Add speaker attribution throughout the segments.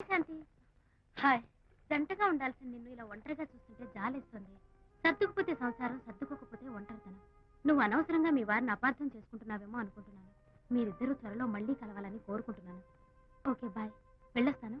Speaker 1: శాంతి. Hi. జంటగా ఉండాల్సిన నిన్ను ఇలా ఒంటరిగా చూస్తుంటే జాలేస్తుంది. సర్దుకుపోతే సంసారం సర్దుకోకపోతే ఒంటరితనం. నువ్వు అనవసరంగా మీ వారిని అపార్థం చేసుకుంటున్నావేమో అనుకుంటున్నాను. మీరిద్దరూ త్వరలో మళ్ళీ కలవాలని కోరుకుంటున్నాను. Okay bye. వెళ్ళొస్తాను.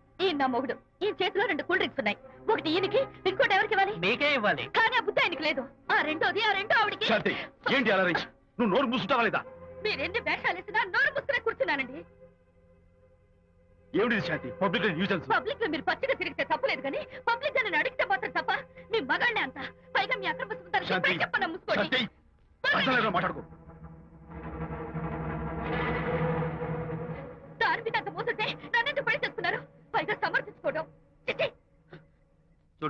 Speaker 2: ఈ నా మొగుడు. ఈ చేతిలో రెండు కూల్ డ్రింక్స్ ఉన్నాయి. ఒకటి ఈయనకి ఇంకోటి ఎవరికి ఇవ్వాలి?
Speaker 3: మీకే ఇవ్వాలి.
Speaker 2: కానీ ఆ బుద్ధి ఆయనకి లేదు. ఆ రెండోది ఆ రెండో ఆవిడకి.
Speaker 4: శాంతి ఏంటి అలా రేయ్? నువ్వు నోరు మూసుకుంటావా లేదా?
Speaker 2: మీరెన్ని వేషాలు వేసినా నోరు ముసుకునే కూర్చున్నానండి.
Speaker 4: ఏమిటి శాంతి? Public nuisance.
Speaker 2: పబ్లిక్లో మీరు పచ్చిగా తిరిగితే తప్పలేదు కానీ పబ్లిక్గా అడిగితే మాత్రం తప్ప మీ మగాళ్ళే అంత. పైగా మీ అక్రమ చెప్పన ముసుకోండి?
Speaker 4: మాట్లాడుకో.
Speaker 2: దాని మీద అంత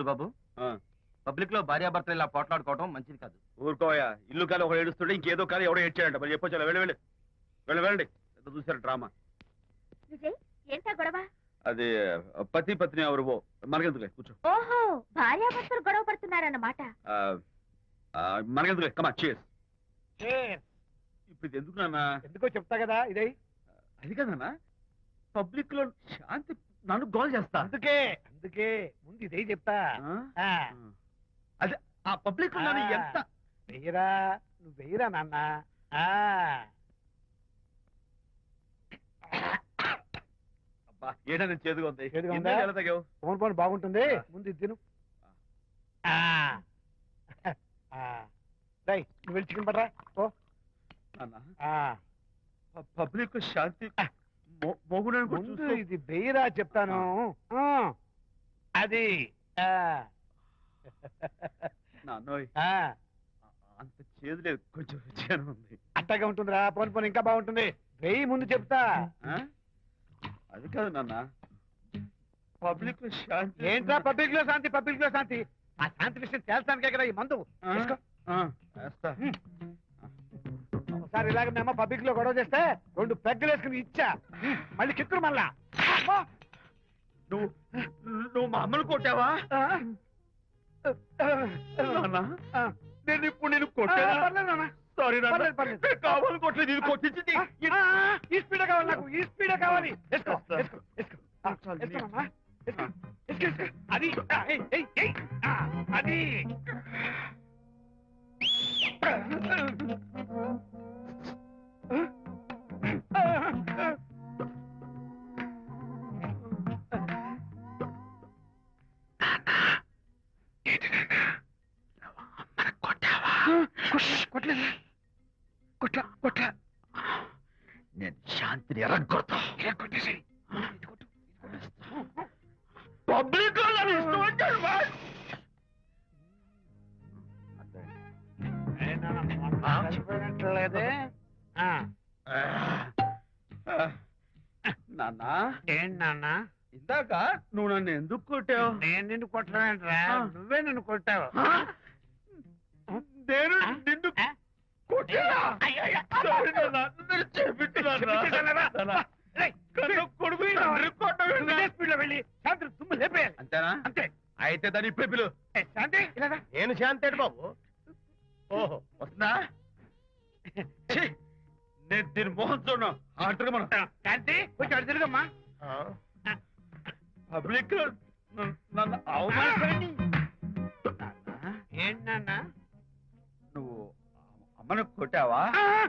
Speaker 3: చూడు బాబు. పబ్లిక్లో భార్యాభర్తలు ఇలా పోట్లాడుకోవడం మంచిది కాదు.
Speaker 4: ఊరుకోయా ఇల్లు కాలి ఒకడు ఏడుస్తుంటే ఇంకేదో కాలి ఎవడో ఏడ్చాడంట. మరి చెప్పొచ్చు వెళ్ళి వెళ్ళి. వెళ్ళి వెళ్ళండి. ఎంత చూసారు డ్రామా.
Speaker 1: విజయ్ ఏంటా గొడవ?
Speaker 4: అది పతి పత్ని ఎవరు మనకెందుకులే కూర్చో.
Speaker 1: ఓహో భార్యాభర్తలు గొడవ పడుతున్నారన్నమాట.
Speaker 4: మనకెందుకులే కమా చేస్ ఇప్పుడు ఇది ఎందుకు నాన్న?
Speaker 5: ఎందుకో చెప్తా కదా ఇదే.
Speaker 4: అది కదన్నా. పబ్లిక్లో శాంతి నన్ను గోల్ చేస్తా.
Speaker 5: అందుకే. అందుకే ముందు ఇదే చెప్తా.
Speaker 4: అదే ఆ పబ్లిక్. ఎంత?
Speaker 5: వెయ్యరా నువ్వు వెయ్యరా నాన్న.
Speaker 4: నేను చేదుగా ఉంది.
Speaker 5: ఫోన్ ఫోన్ బాగుంటుంది. ముందు ఇది నువ్వు వెళ్ళి చికెన్ ఆ,
Speaker 4: పబ్లిక్ శాంతి మొ- మొగుడని కూడా
Speaker 5: ముందు
Speaker 4: చూస్తూ-
Speaker 5: ఇది వెయ్యరా చెప్తాను. అది.
Speaker 4: నాన్నోయ్. అంత చేదు లేదు. కొంచెం రుచిగానే ఉంది.
Speaker 5: అట్టగా ఉంటుందిరా. పోన్ పోన్ ఇంకా బాగుంటుంది. వెయ్యి ముందు చెప్తా.
Speaker 4: ఆ? అది కాదు నాన్న. పబ్లిక్లో శాంతి
Speaker 5: ఏంట్రా పబ్లిక్లో శాంతి పబ్లిక్లో శాంతి? ఆ శాంతి విషయం తేల్చానికే కదా ఈ మందు.
Speaker 4: ఆ?
Speaker 5: తీసుకో.
Speaker 4: ఆ, వేస్తా.
Speaker 5: ఒకసారి ఇలాగ మేము పబ్లిక్లో గొడవ చేస్తే రెండు పెగ్గలు వేసుకుని ఇచ్చా మళ్ళీ కిక్కురు మళ్ళా. అమ్మా!
Speaker 4: నువ్వు మా అమ్మను కొట్టావా. నేను ఇప్పుడు నేను. సారీ. నేను కావాలి కొట్టలేదు ఇది కొట్టించింది.
Speaker 5: ఈ స్పీడ్ కావాలి నాకు ఈ స్పీడ్ కావాలి. వేసుకో
Speaker 4: వేస్తా.
Speaker 5: కొట్టలేదు కొట్ల కొట్ల
Speaker 4: నేను శాంతిని ఎరగొడతా.
Speaker 5: కొట్టేసాయి
Speaker 4: పబ్లిక్ నన్ను
Speaker 5: ఏంటి నాన్న?
Speaker 4: ఇందాక నువ్వు నన్ను ఎందుకు కొట్టావు?
Speaker 5: నేను నిన్ను
Speaker 4: ఆ.
Speaker 5: నువ్వే నిన్ను కొట్టావు.
Speaker 4: నేను? నిన్ను
Speaker 5: శాంతి
Speaker 4: అంతేనా?
Speaker 5: అంతే.
Speaker 4: అయితే దాని ఇప్పుడే పిలు.
Speaker 5: ఏ, శాంతి ఇలా రా.
Speaker 4: నేను శాంతేడు బాబు? ఓహో వస్తుందా? ఛీ, నేను దీని మోహన్ చూడను. ఆర్డర్ మనం.
Speaker 5: శాంతి కొంచెం అటు తిరుగమ్మా.
Speaker 4: పబ్లిక్ నన్ను- నన్ను? అవమానిస్తారండి మనం కొట్టావా?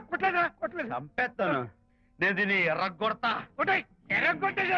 Speaker 5: కొట్టలేదా కొట్టలేదు.
Speaker 4: చంపేస్తాను. నేను దీన్ని ఎర్రగొడతా.
Speaker 5: కొట్టాయి ఎర్ర కొట్టేసి